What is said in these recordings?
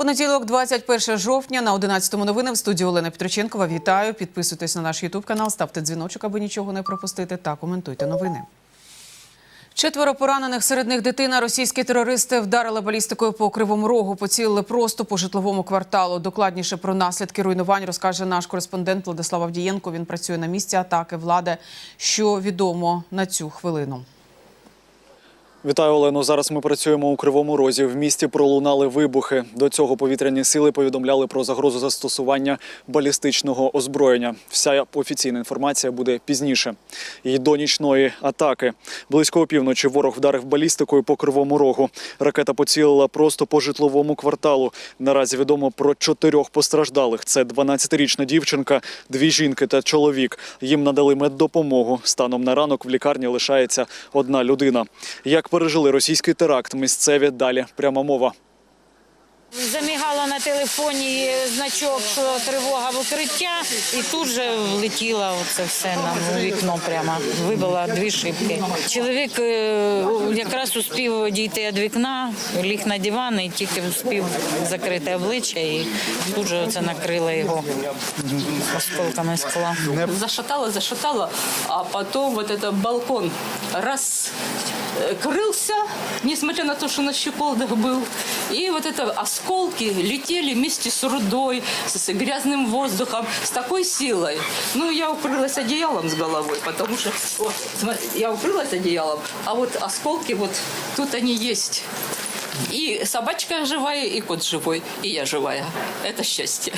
Понеділок, 21 жовтня, на 11-му новини в студії Олена Петроченкова. Вітаю. Підписуйтесь на наш Ютуб канал, ставте дзвіночок, аби нічого не пропустити, та коментуйте новини. Четверо поранених серед них дитина. Російські терористи вдарили балістикою по кривому рогу, поцілили просто по житловому кварталу. Докладніше про наслідки руйнувань розкаже наш кореспондент Владислав Авдієнко. Він працює на місці атаки влади. Що відомо на цю хвилину. Вітаю, Олено. Зараз ми працюємо у Кривому Розі. В місті пролунали вибухи. До цього повітряні сили повідомляли про загрозу застосування балістичного озброєння. Вся офіційна інформація буде пізніше. І до нічної атаки. Близько опівночі ворог вдарив балістикою по Кривому Рогу. Ракета поцілила просто по житловому кварталу. Наразі відомо про чотирьох постраждалих. Це 12-річна дівчинка, дві жінки та чоловік. Їм надали меддопомогу. Станом на ранок в лікарні лишається одна людина. Як пережили російський теракт, місцеві далі пряма мова. Замігало на телефоні значок, що тривога в укриття, і тут же влетіло це все нам у вікно прямо. Вибило дві шибки. Чоловік е, якраз успів дійти від вікна, ліг на диван і тільки успів закрити обличчя, і тут же це накрило його осколками скла. Зашатало, зашатало, а потом вот этот балкон раз крылся, несмотря на то, что на щеколдах был. И вот это осколки летели вместе с рудой, с, с грязным воздухом, с такой силой. Ну, я укрылась одеялом с головой, потому что, вот, смотри, я укрылась одеялом, а вот осколки вот тут они есть. И собачка живая, и кот живой, и я живая. Это счастье.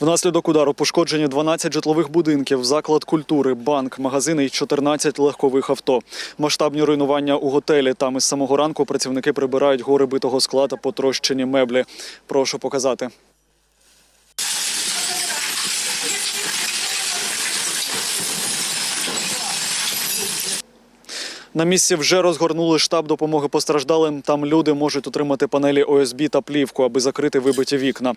Внаслідок удару пошкоджені 12 житлових будинків, заклад культури, банк, магазини і 14 легкових авто. Масштабні руйнування у готелі. Там із самого ранку працівники прибирають гори битого скла та потрощені меблі. Прошу показати. На місці вже розгорнули штаб допомоги постраждалим. Там люди можуть отримати панелі ОСБ та плівку, аби закрити вибиті вікна.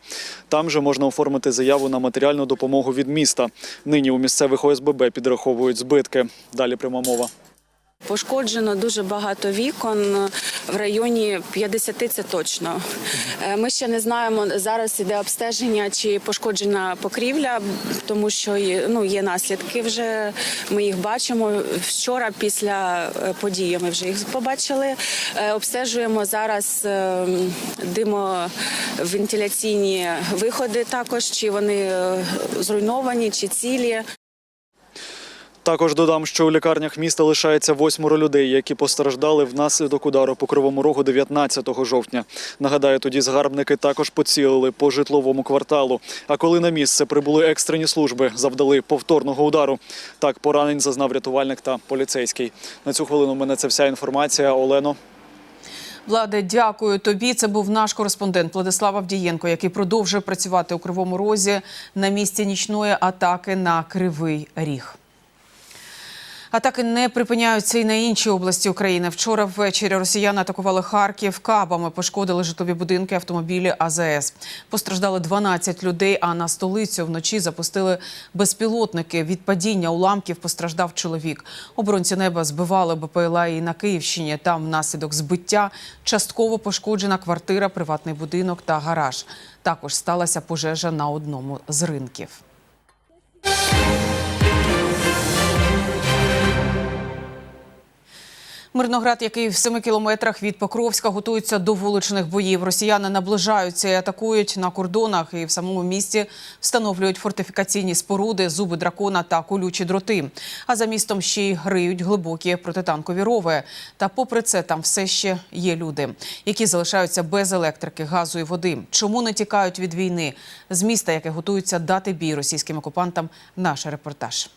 Там же можна оформити заяву на матеріальну допомогу від міста. Нині у місцевих ОСББ підраховують збитки. Далі пряма мова. Пошкоджено дуже багато вікон в районі 50 це точно. Е, Ми ще не знаємо зараз іде обстеження чи пошкоджена покрівля, тому що ну, є наслідки. Вже ми їх бачимо. Вчора після е, події ми вже їх побачили. Е, Обстежуємо зараз димовентиляційні виходи, також чи вони зруйновані, чи цілі. Також додам, що у лікарнях міста лишається восьмеро людей, які постраждали внаслідок удару по кривому рогу 19 жовтня. Нагадаю, тоді згарбники також поцілили по житловому кварталу. А коли на місце прибули екстрені служби, завдали повторного удару. Так поранень зазнав рятувальник та поліцейський. На цю хвилину в мене це вся інформація. Олено. Владе, дякую тобі. Це був наш кореспондент Владислав Авдієнко, який продовжує працювати у Кривому Розі на місці нічної атаки на Кривий Ріг. Атаки не припиняються і на інші області України. Вчора ввечері росіяни атакували Харків кабами, пошкодили житлові будинки, автомобілі АЗС. Постраждали 12 людей. А на столицю вночі запустили безпілотники. Від падіння уламків постраждав чоловік. Оборонці неба збивали БПЛА і на Київщині. Там внаслідок збиття частково пошкоджена квартира, приватний будинок та гараж. Також сталася пожежа на одному з ринків. Мирноград, який в семи кілометрах від Покровська, готується до вуличних боїв. Росіяни наближаються і атакують на кордонах і в самому місті встановлюють фортифікаційні споруди, зуби дракона та колючі дроти. А за містом ще й гриють глибокі протитанкові рови. Та попри це там все ще є люди, які залишаються без електрики, газу і води. Чому не тікають від війни? З міста, яке готується дати бій російським окупантам, наш репортаж.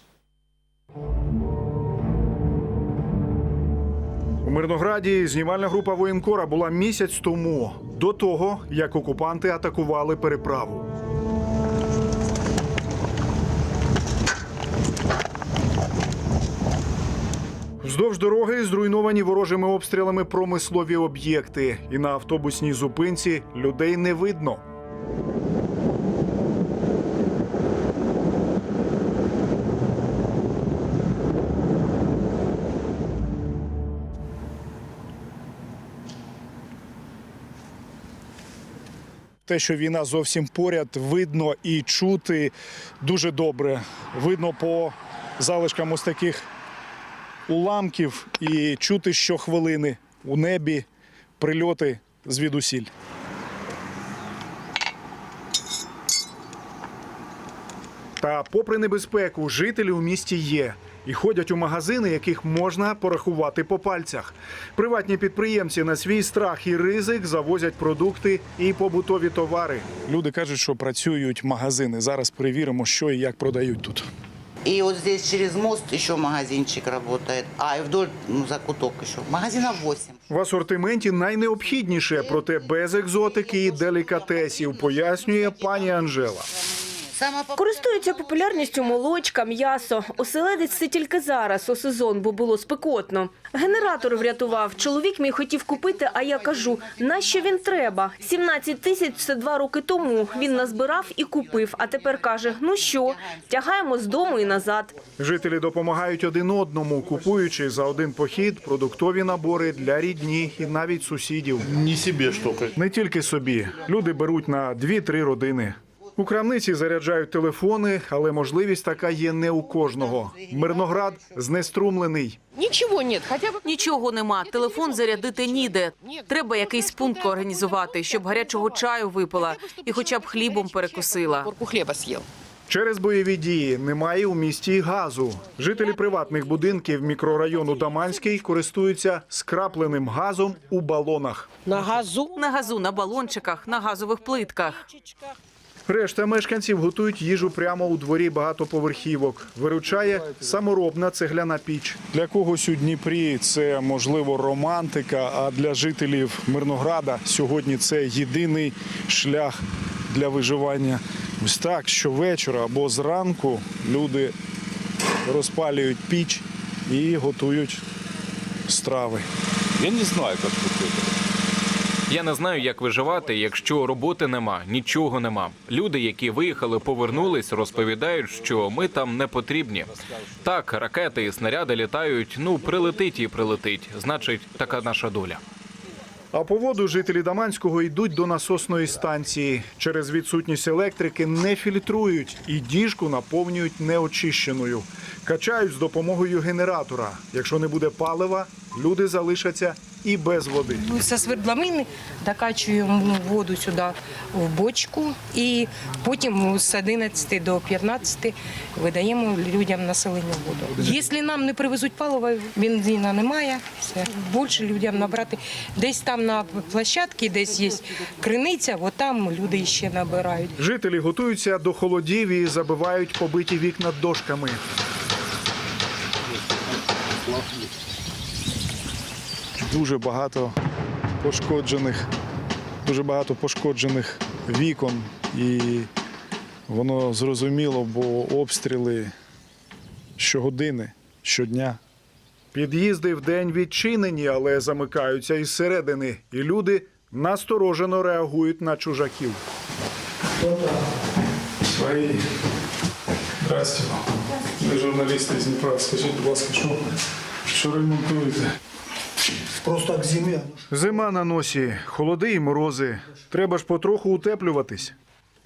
Мирнограді знімальна група воєнкора була місяць тому, до того, як окупанти атакували переправу. Вздовж дороги зруйновані ворожими обстрілами промислові об'єкти, і на автобусній зупинці людей не видно. Те, що війна зовсім поряд, видно і чути дуже добре. Видно по залишкам ось таких уламків і чути щохвилини у небі прильоти звідусіль. Та, попри небезпеку, жителі у місті є і ходять у магазини, яких можна порахувати по пальцях. Приватні підприємці на свій страх і ризик завозять продукти і побутові товари. Люди кажуть, що працюють магазини. Зараз перевіримо, що і як продають тут. И вот здесь через мост еще магазинчик работает. А, и вдоль ну, закуток еще. Магазинов 8. В асортименті найнеобхідніше, проте без екзотики і делікатесів, пояснює пані Анжела. Користуються популярністю молочка, м'ясо. Оселедець це тільки зараз, у сезон, бо було спекотно. Генератор врятував. Чоловік мій хотів купити, а я кажу, нащо він треба? 17 тисяч – це два роки тому. Він назбирав і купив, а тепер каже, ну що, тягаємо з дому і назад. Жителі допомагають один одному, купуючи за один похід продуктові набори для рідні і навіть сусідів. Не себе штука. Не тільки собі. Люди беруть на 2-3 родини. У крамниці заряджають телефони, але можливість така є не у кожного. Мирноград знеструмлений. Ничего нет, хотя бы Нічого нема. Телефон зарядити ніде. Треба якийсь пункт організувати, щоб гарячого чаю випила і хоча б хлібом перекусила. корку хлеба съел. Через бойові дії немає у місті газу. Жителі приватних будинків мікрорайону Даманський користуються скрапленим газом у балонах. На газу. На газу, на балончиках, на газових плитках. Решта мешканців готують їжу прямо у дворі багатоповерхівок. Виручає саморобна цегляна піч. Для когось у Дніпрі це можливо романтика. А для жителів Мирнограда сьогодні це єдиний шлях для виживання. Ось так щовечора або зранку люди розпалюють піч і готують страви. Я не знаю, как тут. Я не знаю, як виживати, якщо роботи нема, нічого нема. Люди, які виїхали, повернулись, розповідають, що ми там не потрібні. Так, ракети і снаряди літають. Ну прилетить і прилетить. Значить, така наша доля. А по воду жителі Даманського йдуть до насосної станції. Через відсутність електрики не фільтрують і діжку наповнюють неочищеною. Качають з допомогою генератора. Якщо не буде палива, люди залишаться і без води. Со свердловини докачуємо воду сюди в бочку і потім з 11 до 15 видаємо людям населенню воду. Якщо нам не привезуть паливо, бензина немає, все. Більше людям набрати. Десь там на площадці, десь є криниця, от там люди ще набирають. Жителі готуються до холодів і забивають побиті вікна дошками. Дуже багато пошкоджених, дуже багато пошкоджених вікон. І воно зрозуміло, бо обстріли щогодини, щодня. Під'їзди вдень відчинені, але замикаються із середини, і люди насторожено реагують на чужаків. Свої. Здрасте. Ви журналісти з Дніпра. Скажіть, будь ласка, що, що ремонтуєте? Просто к зиме. Зима на носі, холоди і морози. Треба ж потроху утеплюватись.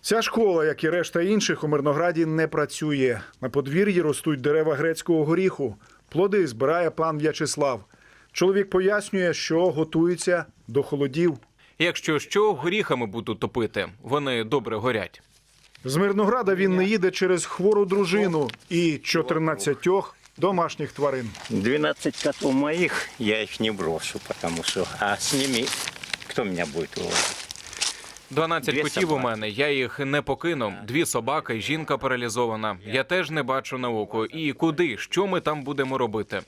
Ця школа, як і решта інших, у Мирнограді не працює. На подвір'ї ростуть дерева грецького горіху. Плоди збирає пан В'ячеслав. Чоловік пояснює, що готується до холодів. Якщо що, горіхами буду топити. Вони добре горять. З Мирнограда він не їде через хвору дружину і 14 домашніх тварин. 12 котов моих, я их не брошу, потому что... А с ними кто меня будет увозить? 12 Дві котів у собаки. мене. Я їх не покину. Дві собаки, жінка паралізована. Я теж не бачу на око. І куди? Що ми там будемо робити?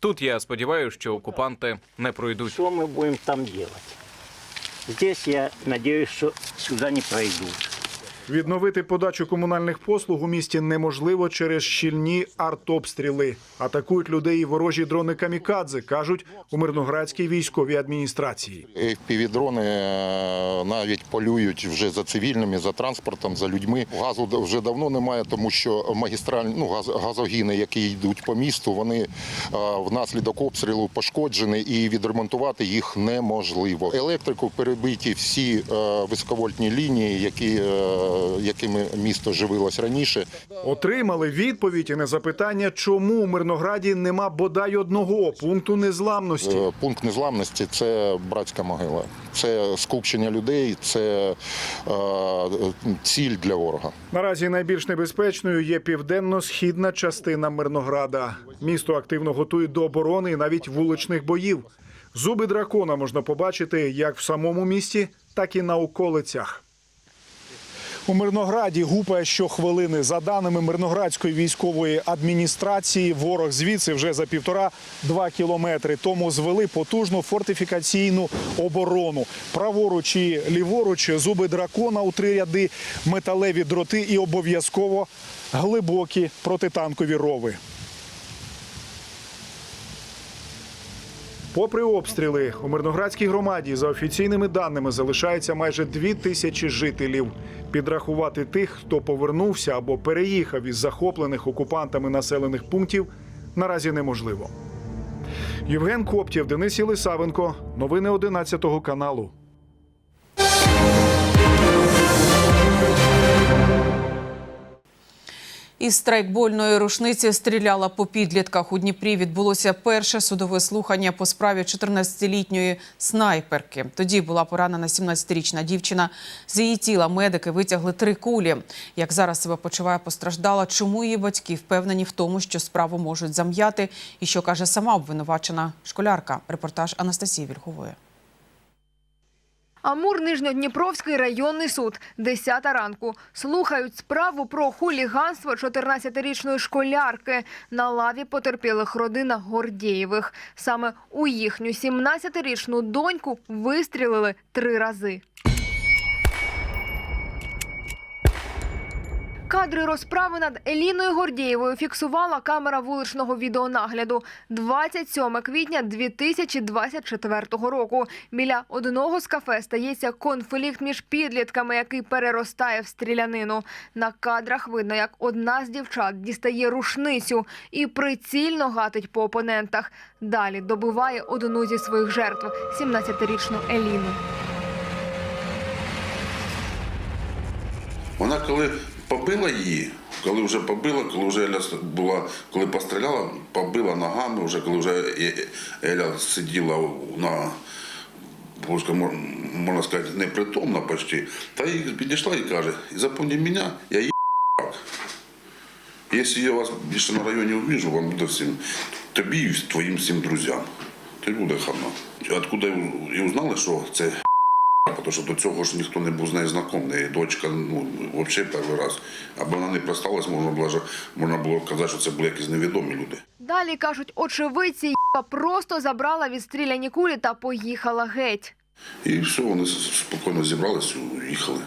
Тут я сподіваюся, що окупанти не пройдуть. Что мы будем там делать? Здесь я надеюсь, что сюда не пройдут. Відновити подачу комунальних послуг у місті неможливо через щільні артобстріли. Атакують людей і ворожі дрони камікадзе, кажуть у Мирноградській військовій адміністрації. FPV-дрони е, навіть полюють вже за цивільними, за транспортом, за людьми. Газу вже давно немає, тому що магістральні ну, газ, газогіни, які йдуть по місту, вони е, внаслідок обстрілу пошкоджені і відремонтувати їх неможливо. Електрику перебиті всі е, високовольтні лінії, які, якими місто живилось раніше. Отримали відповідь і на запитання, чому у Мирнограді нема бодай одного пункту незламності. Е, Пункт незламності це братська могила, це скупчення людей, це е, ціль для ворога. Наразі найбільш небезпечною є південно-східна частина Мирнограда. Місто активно готують до оборони і навіть вуличних боїв. Зуби дракона можна побачити як в самому місті, так і на околицях. У Мирнограді гупає щохвилини. За даними Мирноградської військової адміністрації, ворог звідси вже за півтора-два кілометри тому звели потужну фортифікаційну оборону. Праворуч і ліворуч зуби дракона у три ряди, металеві дроти і обов'язково глибокі протитанкові рови. Попри обстріли, у Мирноградській громаді за офіційними даними залишається майже дві тисячі жителів. Підрахувати тих, хто повернувся або переїхав із захоплених окупантами населених пунктів, наразі неможливо. Євген Коптєв, Денис Єлисавенко. Новини 11 каналу. Із страйкбольної рушниці стріляла по підлітках. У Дніпрі відбулося перше судове слухання по справі 14-літньої снайперки. Тоді була поранена 17-річна дівчина. З її тіла медики витягли три кулі. Як зараз себе почуває постраждала, чому її батьки впевнені в тому, що справу можуть зам'яти, і що каже сама обвинувачена школярка. Репортаж Анастасії Вільхової. Амур Нижньодніпровський районний суд. 10 ранку. Слухають справу про хуліганство 14-річної школярки. На лаві потерпілих родина Гордєєвих. Саме у їхню 17-річну доньку вистрілили три рази. Кадри розправи над Еліною Гордєєвою фіксувала камера вуличного відеонагляду 27 квітня 2024 року. Біля одного з кафе стається конфлікт між підлітками, який переростає в стрілянину. На кадрах видно, як одна з дівчат дістає рушницю і прицільно гатить по опонентах. Далі добиває одну зі своїх жертв – 17-річну Еліну. Вона коли побила її, коли вже побила, коли вже Еля була, коли постріляла, побила ногами, вже коли вже Е- Еля сиділа на можна сказати, непритомна почти, та їй підійшла і каже, запомни мене, я її Якщо я вас більше на районі увижу, вам буде всім, тобі і твоїм всім друзям. Тобі буде хана. Откуда і узнали, що це тому що до цього ж ніхто не був з нею знайомий. Дочка, ну, взагалі перший раз. Аби вона не просталась, можна було, можна було казати, що це були якісь невідомі люди. Далі, кажуть, очевидці, їба просто забрала відстріляні кулі та поїхала геть. І все, вони спокійно зібралися і уїхали.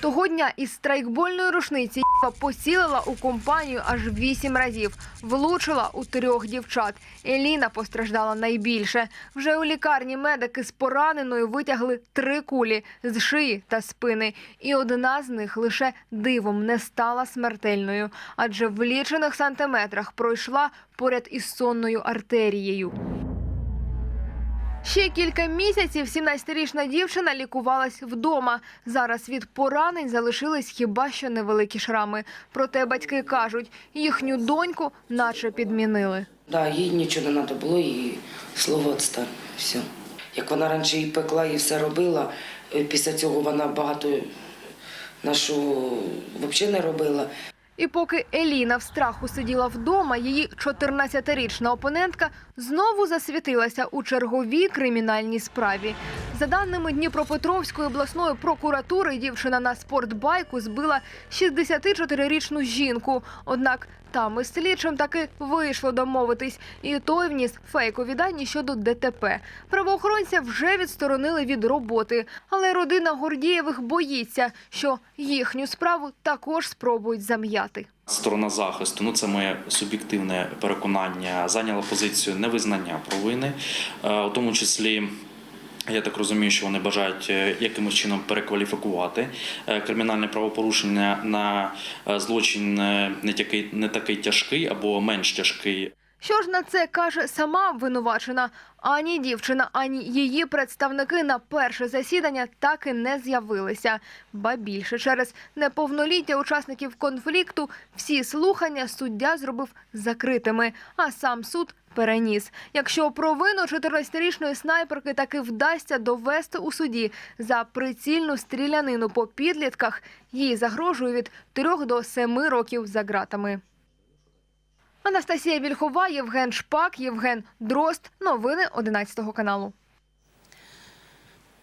Того дня із страйкбольної рушниці «Єба» поцілила у компанію аж вісім разів. Влучила у трьох дівчат. Еліна постраждала найбільше. Вже у лікарні медики з пораненою витягли три кулі з шиї та спини. І одна з них лише дивом не стала смертельною, адже в лічених сантиметрах пройшла поряд із сонною артерією. Ще кілька місяців 17-річна дівчина лікувалась вдома. Зараз від поранень залишились хіба що невеликі шрами. Проте батьки кажуть, їхню доньку наче підмінили. Да, їй нічого не треба було, і слово відстань. Все. Як вона раніше і пекла, і все робила, е, після цього вона багато нашого взагалі не робила. І поки Еліна в страху сиділа вдома, її 14-річна опонентка знову засвітилася у черговій кримінальній справі. За даними Дніпропетровської обласної прокуратури, дівчина на спортбайку збила 64-річну жінку. Однак Там із слідчим таки вийшло домовитись, і той вніс фейкові дані щодо ДТП. Правоохоронця вже відсторонили від роботи, але родина Гордієвих боїться, що їхню справу також спробують зам'яти. Сторона захисту, ну це моє суб'єктивне переконання, зайняла позицію невизнання провини, Е, у тому числі. Я так розумію, що вони бажають е, якимось чином перекваліфікувати е, кримінальне правопорушення на е, злочин не такий, не такий тяжкий або менш тяжкий. Що ж на це каже сама обвинувачена? Ані дівчина, ані її представники на перше засідання так і не з'явилися. Ба більше через неповноліття учасників конфлікту всі слухання суддя зробив закритими, а сам суд переніс. Якщо провину 14-річної снайперки таки вдасться довести у суді за прицільну стрілянину по підлітках, їй загрожує від 3 до 7 років за ґратами. Анастасія Вільхова, Євген Шпак, Євген Дрозд. Новини 11 каналу.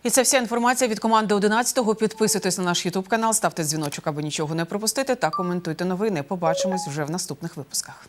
І це вся інформація від команди 11-го. Підписуйтесь на наш Ютуб канал, ставте дзвіночок, аби нічого не пропустити, та коментуйте новини. Побачимось вже в наступних випусках.